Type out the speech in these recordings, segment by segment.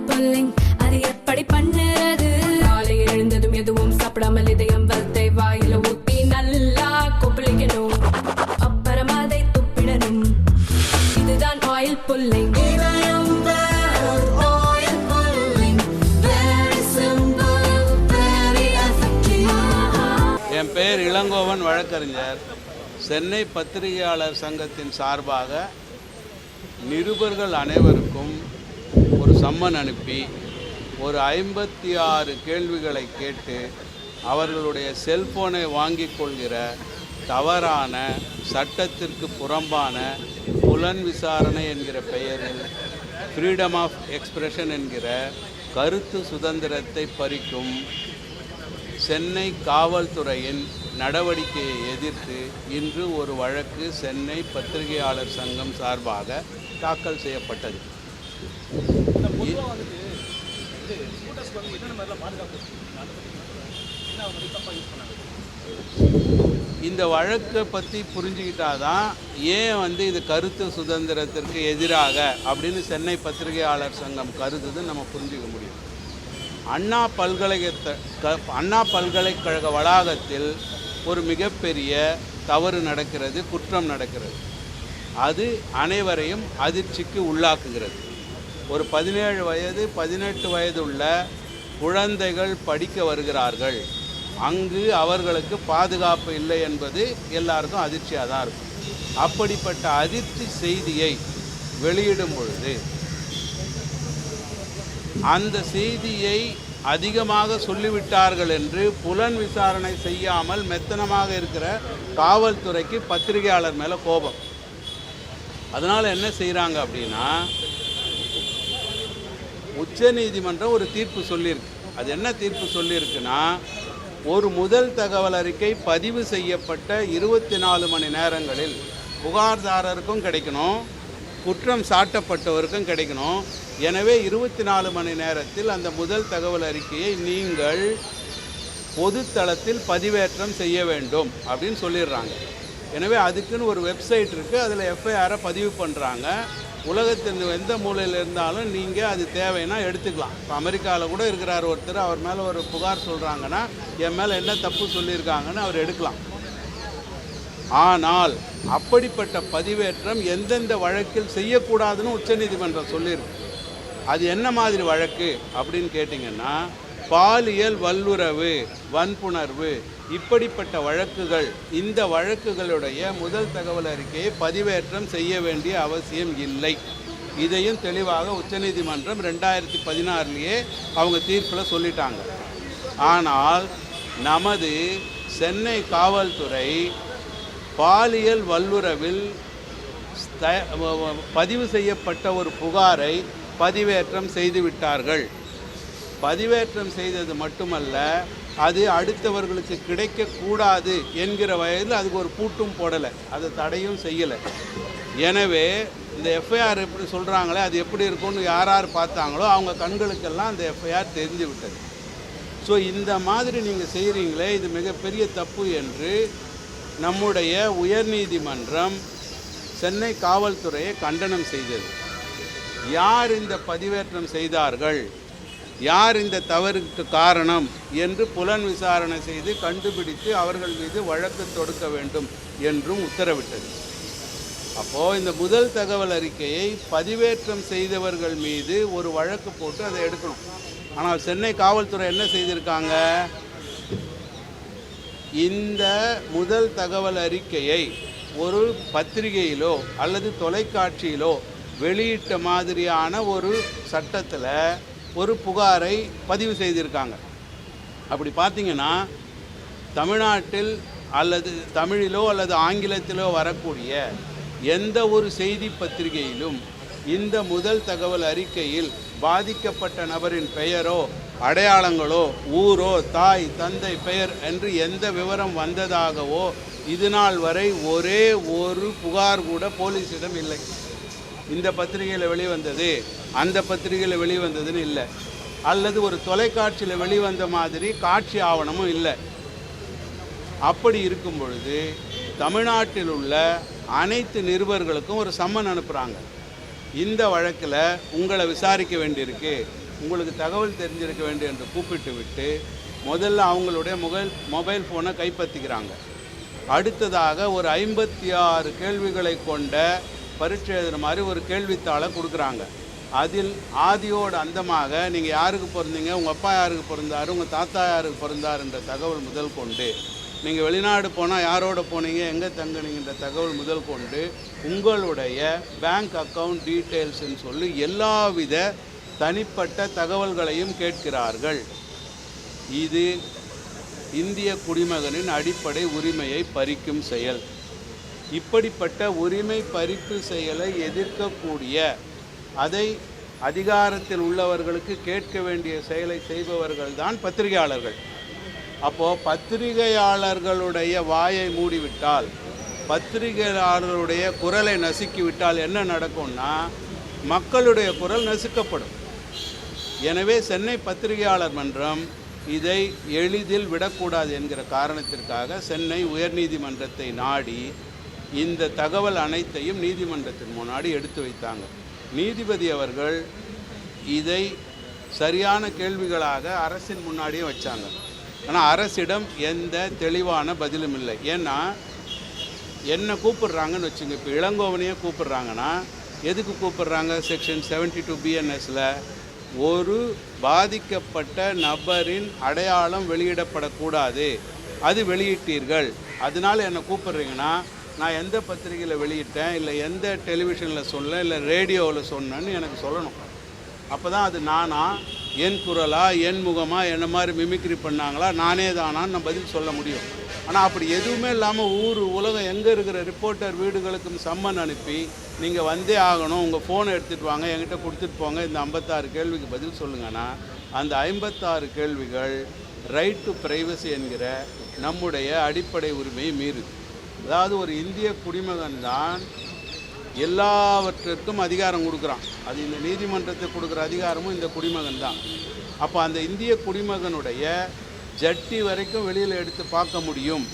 Oil pulling அது எப்படி பண்ணுறது? காலை எழுந்ததும் எதுவும் சாப்பிடாமல் இதயம் வளத்தை வாயில ஊத்தி நல்லா கொப்பளிக்கணும். அப்புறம் அதை துப்பிடணும். இதுதான் ஆயில் புல்லிங் என் பெயர் இளங்கோவன் வழக்கறிஞர். சென்னை பத்திரிகையாளர் சங்கத்தின் சார்பாக நிருபர்கள் அனைவருக்கும் சம்மன் அனுப்பி ஒரு ஐம்பத்தி ஆறு கேள்விகளை கேட்டு அவர்களுடைய செல்போனை வாங்கிக் கொள்கிற தவறான சட்டத்திற்கு புறம்பான புலன் விசாரணை என்கிற பெயரில் ஃப்ரீடம் ஆஃப் எக்ஸ்பிரஷன் என்கிற கருத்து சுதந்திரத்தை பறிக்கும் சென்னை காவல்துறையின் நடவடிக்கையை எதிர்த்து இன்று ஒரு வழக்கு சென்னை பத்திரிகையாளர் சங்கம் சார்பாக தாக்கல் செய்யப்பட்டது. இந்த வழக்கை பற்றி புரிஞ்சுக்கிட்டாதான் ஏன் வந்து இது கருத்து சுதந்திரத்திற்கு எதிராக அப்படின்னு சென்னை பத்திரிகையாளர் சங்கம் கருதுது நம்ம புரிஞ்சுக்க முடியும். அண்ணா பல்கலைக்கழக அண்ணா பல்கலைக்கழக வளாகத்தில் ஒரு மிகப்பெரிய தவறு நடக்கிறது குற்றம் நடக்கிறது. அது அனைவரையும் அதிர்ச்சிக்கு உள்ளாக்குகிறது. ஒரு பதினேழு வயது பதினெட்டு வயது உள்ள குழந்தைகள் படிக்க வருகிறார்கள். அங்கு அவர்களுக்கு பாதுகாப்பு இல்லை என்பது எல்லாருக்கும் அதிர்ச்சியாக தான் இருக்கும். அப்படிப்பட்ட அதிர்ச்சி செய்தியை வெளியிடும் பொழுது அந்த செய்தியை அதிகமாக சொல்லிவிட்டார்கள் என்று புலன் விசாரணை செய்யாமல் மெத்தனமாக இருக்கிற காவல்துறைக்கு பத்திரிகையாளர் மேலே கோபம். அதனால் என்ன செய்கிறாங்க அப்படின்னா உச்சநீதிமன்றம் ஒரு தீர்ப்பு சொல்லியிருக்கு. அது என்ன தீர்ப்பு சொல்லியிருக்குன்னா ஒரு முதல் தகவல் அறிக்கை பதிவு செய்யப்பட்ட இருபத்தி நாலு மணி நேரங்களில் புகார்தாரருக்கும் கிடைக்கணும் குற்றம் சாட்டப்பட்டவருக்கும் கிடைக்கணும். எனவே இருபத்தி நாலு மணி நேரத்தில் அந்த முதல் தகவல் அறிக்கையை நீங்கள் பொதுத்தளத்தில் பதிவேற்றம் செய்ய வேண்டும் அப்படின்னு சொல்லிடுறாங்க. எனவே அதுக்குன்னு ஒரு வெப்சைட் இருக்குது அதில் எஃப்ஐஆரை பதிவு பண்ணுறாங்க உலகத்தின் எந்த மூலையில் இருந்தாலும் நீங்கள் அது தேவைன்னா எடுத்துக்கலாம். இப்போ அமெரிக்காவில் கூட இருக்கிறார் ஒருத்தர் அவர் மேலே ஒரு புகார் சொல்கிறாங்கன்னா என் மேலே என்ன தப்பு சொல்லியிருக்காங்கன்னு அவர் எடுக்கலாம். ஆனால் அப்படிப்பட்ட பதிவேற்றம் எந்தெந்த வழக்கில் செய்யக்கூடாதுன்னு உச்சநீதிமன்றம் சொல்லியிருக்கு. அது என்ன மாதிரி வழக்கு அப்படின்னு கேட்டிங்கன்னா பாலியல் வல்லுறவு வன்புணர்வு இப்படிப்பட்ட வழக்குகள் இந்த வழக்குகளுடைய முதல் தகவல் அறிக்கையை பதிவேற்றம் செய்ய வேண்டிய அவசியம் இல்லை. இதையும் தெளிவாக உச்சநீதிமன்றம் ரெண்டாயிரத்தி பதினாறுலேயே அவங்க தீர்ப்பில் சொல்லிட்டாங்க. ஆனால் நமது சென்னை காவல்துறை பாலியல் வல்லுறவில் பதிவு செய்யப்பட்ட ஒரு புகாரை பதிவேற்றம் செய்துவிட்டார்கள் பதிவேற்றம் செய்தது மட்டுமல்ல அது அடுத்தவர்களுக்கு கிடைக்கக்கூடாது என்கிற வயதில் அதுக்கு ஒரு பூட்டும் போடலை. அதை தடையும் செய்யலை. எனவே இந்த எஃப்ஐஆர் எப்படி சொல்கிறாங்களே அது எப்படி இருக்கும்னு யார் யார் பார்த்தாங்களோ அவங்க கண்களுக்கெல்லாம் அந்த எஃப்ஐஆர் தெரிஞ்சு விட்டது. ஸோ இந்த மாதிரி நீங்கள் செய்கிறீங்களே இது மிகப்பெரிய தப்பு என்று நம்முடைய உயர்நீதிமன்றம் சென்னை காவல்துறையை கண்டனம் செய்தது. யார் இந்த பதிவேற்றம் செய்தார்கள்? யார் இந்த தவறுக்கு காரணம் என்று புலன் விசாரணை செய்து கண்டுபிடித்து அவர்கள் மீது வழக்கு தொடுக்க வேண்டும் என்றும் உத்தரவிட்டது. அப்போது இந்த முதல் தகவல் அறிக்கையை பதிவேற்றம் செய்தவர்கள் மீது ஒரு வழக்கு போட்டு அதை எடுக்கணும். ஆனால் சென்னை காவல்துறை என்ன செய்திருக்காங்க? இந்த முதல் தகவல் அறிக்கையை ஒரு பத்திரிகையிலோ அல்லது தொலைக்காட்சியிலோ வெளியிட்ட மாதிரியான ஒரு சட்டத்தில் ஒரு புகாரை பதிவு செய்திருக்காங்க. அப்படி பார்த்தீங்கன்னா தமிழ்நாட்டில் அல்லது தமிழிலோ அல்லது ஆங்கிலத்திலோ வரக்கூடிய எந்த ஒரு செய்தி பத்திரிகையிலும் இந்த முதல் தகவல் அறிக்கையில் பாதிக்கப்பட்ட நபரின் பெயரோ அடையாளங்களோ ஊரோ தாய் தந்தை பெயர் என்று எந்த விவரம் வந்ததாகவோ இது நாள் வரை ஒரே ஒரு புகார் கூட போலீஸிடம் இல்லை. இந்த பத்திரிகையில் வெளிவந்தது அந்த பத்திரிகையில் வெளிவந்ததுன்னு இல்லை. அல்லது ஒரு தொலைக்காட்சியில் வெளிவந்த மாதிரி காட்சி ஆவணமும் இல்லை. அப்படி இருக்கும் பொழுது தமிழ்நாட்டில் உள்ள அனைத்து நிருபர்களுக்கும் ஒரு சம்மன் அனுப்புகிறாங்க இந்த வழக்கில் உங்களை விசாரிக்க வேண்டியிருக்கு உங்களுக்கு தகவல் தெரிஞ்சிருக்க வேண்டும் என்று கூப்பிட்டு விட்டு முதல்ல அவங்களுடைய மொபைல் மொபைல் ஃபோனை கைப்பற்றிக்கிறாங்க அடுத்ததாக ஒரு ஐம்பத்தி ஆறு கேள்விகளை கொண்ட பரீட்சை எழுதுகிற மாதிரி ஒரு கேள்வித்தாளை கொடுக்குறாங்க. அதில் ஆதியோடு அந்தமாக நீங்கள் யாருக்கு பிறந்தீங்க உங்கள் அப்பா யாருக்கு பிறந்தாரு உங்கள் தாத்தா யாருக்கு பிறந்தாருன்ற தகவல் முதல் கொண்டு நீங்கள் வெளிநாடு போனால் யாரோட போனீங்க? எங்கே தங்குனீங்கன்ற தகவல் முதல் கொண்டு உங்களுடைய பேங்க் அக்கவுண்ட் டீட்டெயில்ஸ்ன்னு சொல்லி எல்லாவித தனிப்பட்ட தகவல்களையும் கேட்கிறார்கள். இது இந்திய குடிமகனின் அடிப்படை உரிமையை பறிக்கும் செயல். இப்படிப்பட்ட உரிமை பறிப்பு செயலை எதிர்க்கக்கூடிய அதை அதிகாரத்தில் உள்ளவர்களுக்கு கேட்க வேண்டிய செயலை செய்பவர்கள் தான் பத்திரிகையாளர்கள். அப்போது பத்திரிகையாளர்களுடைய வாயை மூடிவிட்டால் பத்திரிகையாளர்களுடைய குரலை நசுக்கிவிட்டால் என்ன நடக்கும்னா மக்களுடைய குரல் நசுக்கப்படும். எனவே சென்னை பத்திரிகையாளர் மன்றம் இதை எளிதில் விடக்கூடாது என்கிற காரணத்திற்காக சென்னை உயர்நீதிமன்றத்தை நாடி இந்த தகவல் அனைத்தையும் நீதிமன்றத்தின் முன்னாடி எடுத்து வைத்தாங்க. நீதிபதி அவர்கள் இதை சரியான கேள்விகளாக அரசின் முன்னாடியே வச்சாங்க. ஆனால் அரசிடம் எந்த தெளிவான பதிலும் இல்லை. ஏன்னா என்ன கூப்பிடுறாங்கன்னு வச்சுங்க. இப்போ இளங்கோவனையே கூப்பிடுறாங்கன்னா எதுக்கு கூப்பிடுறாங்க? செக்ஷன் செவன்டி டூ பிஎன்எஸில் ஒரு பாதிக்கப்பட்ட நபரின் அடையாளம் வெளியிடப்படக்கூடாது. அது வெளியிட்டீர்கள். அதனால என்னை கூப்பிடுறீங்கன்னா நான் எந்த பத்திரிகையில் வெளியிட்டேன் இல்லை எந்த டெலிவிஷனில் சொன்னேன் இல்லை ரேடியோவில் சொன்னேன்னு எனக்கு சொல்லணும். அப்போ தான் அது நானா என் குரலா என் முகமா என்ன மாதிரி மிமிக்ரி பண்ணாங்களா நானே தானான்னு நான் பதில் சொல்ல முடியும். ஆனால் அப்படி எதுவுமே இல்லாமல் ஊர் உலகம் எங்கே இருக்கிற ரிப்போர்ட்டர் வீடுகளுக்கும் சம்மன் அனுப்பி நீங்கள் வந்தே ஆகணும் உங்கள் ஃபோனை எடுத்துகிட்டு வாங்க என்கிட்ட கொடுத்துட்டு போங்க இந்த ஐம்பத்தாறு கேள்விக்கு பதில் சொல்லுங்கன்னா அந்த ஐம்பத்தாறு கேள்விகள் ரைட் டு ப்ரைவசி என்கிற நம்முடைய அடிப்படை உரிமையை மீறுது. அதாவது ஒரு இந்திய குடிமகன் தான் எல்லாவற்றிற்கும் அதிகாரம் கொடுக்குறான். அது இந்த நீதிமன்றத்துக்கு கொடுக்குற அதிகாரமும் இந்த குடிமகன் தான். அப்போ அந்த இந்திய குடிமகனுடைய ஜட்டி வரைக்கும் வெளியில் எடுத்து பார்க்க முடியும்.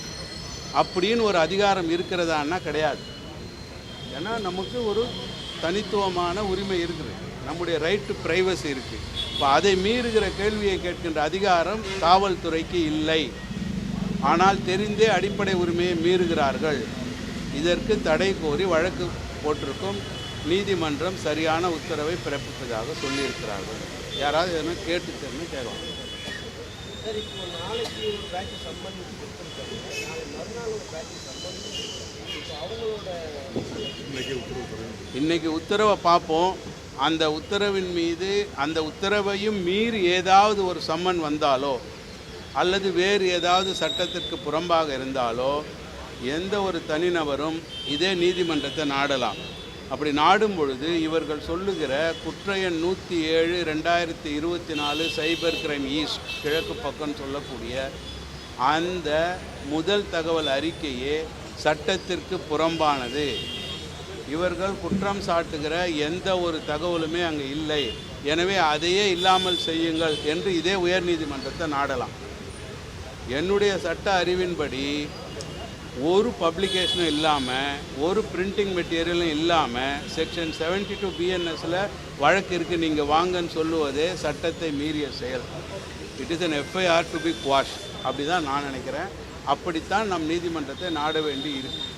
அப்படின்னு ஒரு அதிகாரம் இருக்கிறதான்னா கிடையாது. ஏன்னா நமக்கு ஒரு தனித்துவமான உரிமை இருக்குது. நம்முடைய ரைட் டு ப்ரைவசி இருக்குது இப்போ அதை மீறுகிற கேள்வியை கேட்கின்ற அதிகாரம் காவல்துறைக்கு இல்லை. ஆனால் தெரிந்தே அடிப்படை உரிமையை மீறுகிறார்கள். இதற்கு தடை கோரி வழக்கு போட்டிருக்கும் நீதிமன்றம் சரியான உத்தரவை பிறப்பிப்பதாக சொல்லியிருக்கிறார்கள். யாராவது எதனா கேட்டு தெரிஞ்சு கேட்கலாம். இன்னைக்கு உத்தரவை பார்ப்போம். அந்த உத்தரவின் மீது அந்த உத்தரவையும் மீறி ஏதாவது ஒரு சம்மன் வந்தாலோ அல்லது வேறு ஏதாவது சட்டத்திற்கு புறம்பாக இருந்தாலோ எந்த ஒரு தனிநபரும் இதே நீதிமன்றத்தை நாடலாம். அப்படி நாடும் பொழுது இவர்கள் சொல்லுகிற குற்ற எண் நூற்றி ஏழு ரெண்டாயிரத்தி இருபத்தி நாலு சைபர் கிரைம் ஈஸ்ட் கிழக்கு பக்கம் சொல்லக்கூடிய அந்த முதல் தகவல் அறிக்கையே சட்டத்திற்கு புறம்பானது. இவர்கள் குற்றம் சாட்டுகிற எந்த ஒரு தகவலுமே அங்கே இல்லை. எனவே அதையே இல்லாமல் செய்யுங்கள் என்று இதே உயர்நீதிமன்றத்தை நாடலாம். என்னுடைய சட்ட அறிவின்படி ஒரு பப்ளிகேஷனும் இல்லாமல் ஒரு பிரிண்டிங் மெட்டீரியலும் இல்லாமல் செக்ஷன் செவன்டி டூ பிஎன்எஸில் வழக்கு இருக்குது நீங்கள் வாங்கன்னு சொல்லுவதே சட்டத்தை மீறிய செயல். It is an FIR to be quash அப்படி தான் நான் நினைக்கிறேன். அப்படித்தான் நம் நீதிமன்றத்தை நாட வேண்டி இருக்குது